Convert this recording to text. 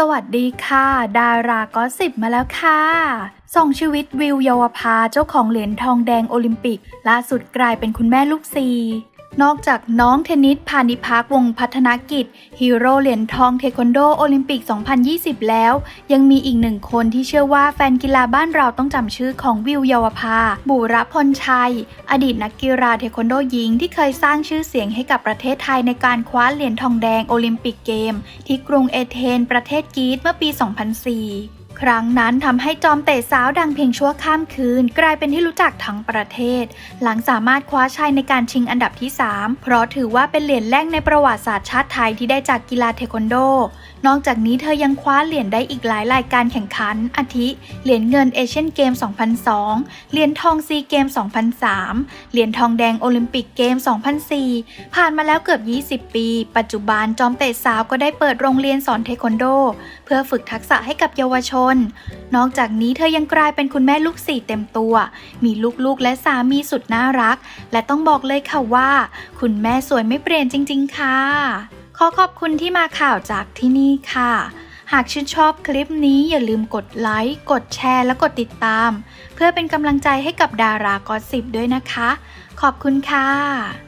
สวัสดีค่ะ ดาราก็สิบมาแล้วค่ะส่องชีวิตวิวเยาวภาเจ้าของเหรียญทองแดงโอลิมปิก ล่าสุดกลายเป็นคุณแม่ลูกสี่ นอกจากน้องเทนนิสพานิพักวงพัฒนกิจ ฮีโร่เหรียญทองเทควันโดโอลิมปิก 2020 แล้ว ยังมีอีกหนึ่งคนที่เชื่อว่าแฟนกีฬาบ้านเราต้องจำชื่อของวิวเยาวภา บุรพลชัย อดีตนักกีฬาเทควันโดหญิงที่เคยสร้างชื่อเสียงให้กับประเทศไทยในการคว้าเหรียญทองแดงโอลิมปิกเกม ที่กรุงเอเธนประเทศกรีซเมื่อปี 2004 ครั้งนั้นทำให้จอมเตะสาวดังเพียงชั่วข้ามคืน กลายเป็นที่รู้จักทั้งประเทศ หลังสามารถคว้าชัยในการชิงอันดับที่ 3 เพราะถือว่าเป็นเหรียญแรกในประวัติศาสตร์ชาติไทยที่ได้จากกีฬาเทควันโด นอกจากนี้เธอยังคว้าเหรียญได้อีกหลายรายการแข่งขัน อาทิ เหรียญเงินเอเชียนเกม 2002 เหรียญทองซีเกม 2003 เหรียญทองแดงโอลิมปิกเกม 2004 ผ่านมาแล้วเกือบ 20 ปี ปัจจุบันจอมเตะสาวก็ได้เปิดโรงเรียนสอนเทควันโด เพื่อฝึกทักษะให้กับเยาวชนนอกจากนี้เธอยังกลายเป็นคุณแม่ลูกสี่เต็มตัว มีลูกๆและสามีสุดน่ารัก และต้องบอกเลยค่ะว่า คุณแม่สวยไม่เปลี่ยนจริง ๆ ค่ะ ขอขอบคุณที่มาข่าวจากที่นี่ค่ะ หากชื่นชอบคลิปนี้อย่าลืมกดไลค์ กดแชร์ และกดติดตาม เพื่อเป็นกำลังใจให้กับดารากอสสิบด้วยนะคะ ขอบคุณค่ะ